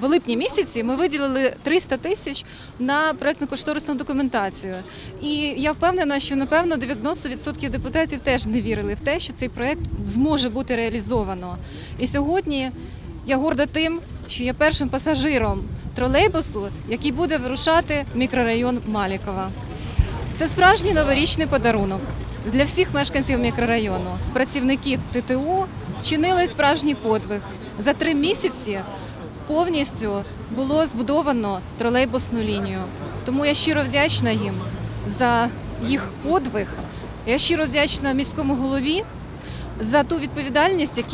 В липні місяці ми виділили 300 тисяч на проектно-кошторисну документацію. І я впевнена, що напевно 90% депутатів теж не вірили в те, що цей проект зможе бути реалізовано. І сьогодні я горда тим, що я першим пасажиром тролейбусу, який буде вирушати в мікрорайон Малікова. Це справжній новорічний подарунок для всіх мешканців мікрорайону. Працівники ТТУ вчинили справжній подвиг. За три місяці повністю було збудовано тролейбусну лінію. Тому я щиро вдячна їм за їх подвиг. Я щиро вдячна міському голові за ту відповідальність,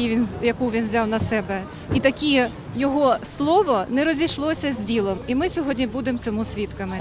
яку він, взяв на себе. І такі його слово не розійшлося з ділом. І ми сьогодні будемо цьому свідками.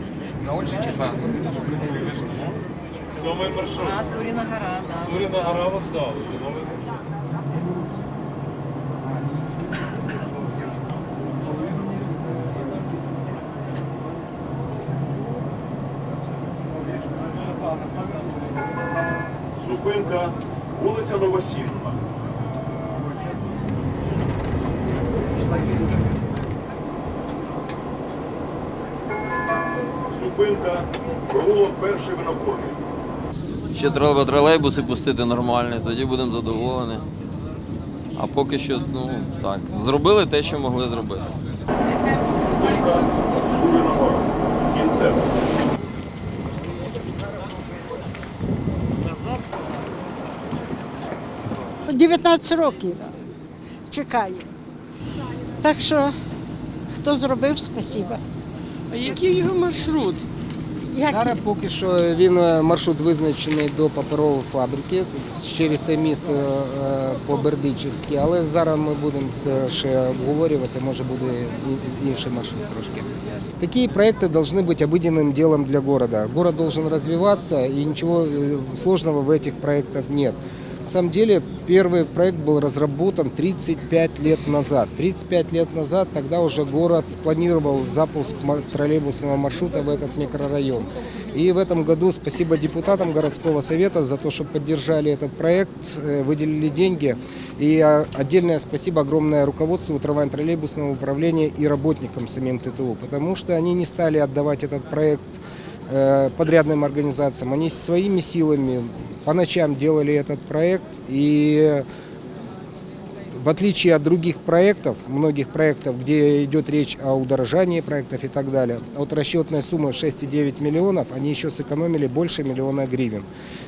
Сьомий маршрут. А, Суріна гора, да. Суріна гора вокзалу. Новий Зупинка, вулиця Новосільна. Зупинка, провулок перший винокурний. Ще треба тролейбуси пустити нормальні, тоді будемо задоволені. А поки що, ну так, зробили те, що могли зробити. Зупинка, Шурина гора. Кінцева. – 19 років чекаю. Так що, хто зробив, спасибо. А який його маршрут? Як Зараз поки що він е, маршрут визначений до паперової фабрики через це місто е, по Бердичівськи, але зараз ми будемо це ще обговорювати, може буде і- інший маршрут трошки. Такі проекти повинні бути обыденным делом для города. Город должен развиваться, и ничего э, сложного в этих проектах нет. На самом деле, первый проект был разработан 35 лет назад. 35 лет назад тогда уже город планировал запуск троллейбусного маршрута в этот микрорайон. И в этом году спасибо депутатам городского совета за то, что поддержали этот проект, э, выделили деньги. И а, отдельное спасибо огромное руководству трамвайно-троллейбусного управления и работникам самим ТТУ, потому что они не стали отдавать этот проект подрядным организациям. Они своими силами по ночам делали этот проект. И в отличие от других проектов, многих проектов, где идет речь о удорожании проектов и так далее, от расчетной суммы в 6,9 миллионов они еще сэкономили больше миллиона гривен.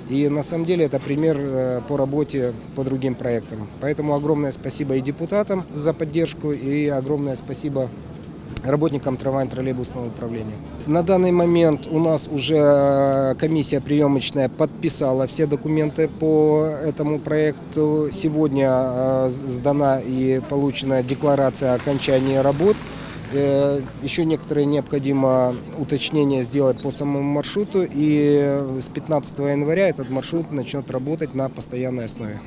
И на самом деле это пример э, по работе по другим проектам. Поэтому огромное спасибо и депутатам за поддержку, и огромное спасибо работникам трамвайно-троллейбусного управления. На данный момент у нас уже э, комиссия приемочная подписала все документы по этому проекту. Сегодня э, сдана и получена декларация о окончании работ. Э, Еще некоторые необходимо уточнения сделать по самому маршруту. И с 15 января этот маршрут начнет работать на постоянной основе.